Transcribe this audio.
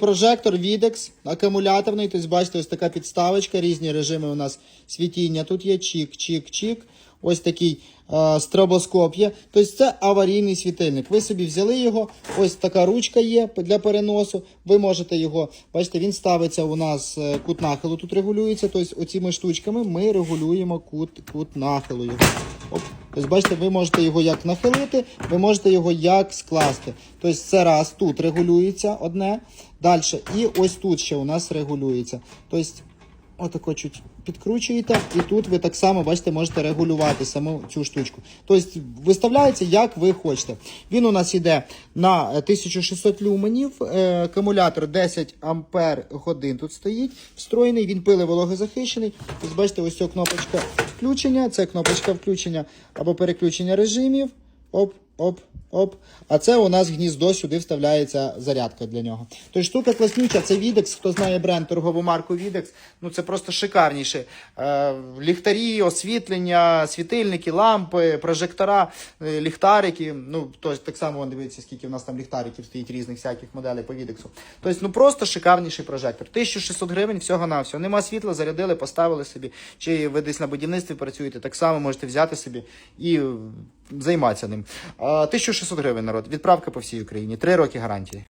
Прожектор Videx, акумуляторний, тобто бачите, ось така підставочка, різні режими у нас світіння. Тут є чік, чік, чік. Ось такий е, стробоскоп є. Тобто це аварійний світильник. Ви собі взяли його, ось така ручка є для переносу. Ви можете його, бачите, він ставиться у нас е, кут нахилу, тут регулюється. Тобто оціми штучками ми регулюємо кут, кут нахилу його. Оп. Тобто, бачите, ви можете його як нахилити, ви можете його як скласти. Тобто це раз тут регулюється одне, далі. І ось тут ще у нас регулюється. Тобто, отако чуть підкручуєте, і тут ви так само, бачите, можете регулювати саму цю штучку. Тобто виставляється, як ви хочете. Він у нас йде на 1600 люменів, е, акумулятор 10 ампер годин тут стоїть, встроєний, він пили вологозахищений. Тобто, бачите, ось ця кнопочка включення, це кнопочка включення або переключення режимів. Оп, оп, оп. А це у нас гніздо, сюди вставляється зарядка для нього. Тобто штука класнюча, це Videx, хто знає бренд, торгову марку Videx, ну це просто шикарніше. Е, ліхтарі, освітлення, світильники, лампи, прожектора, е, ліхтарики. Ну, тобто так само дивіться, скільки в нас там ліхтариків стоїть різних всяких моделей по Videx. Тобто, ну просто шикарніший прожектор. 1600 гривень всього на всього. Нема світла, зарядили, поставили собі. Чи ви десь на будівництві працюєте, так само можете взяти собі і займатися ним. А, 1600 гривень народ. Відправка по всій Україні. Три роки гарантії.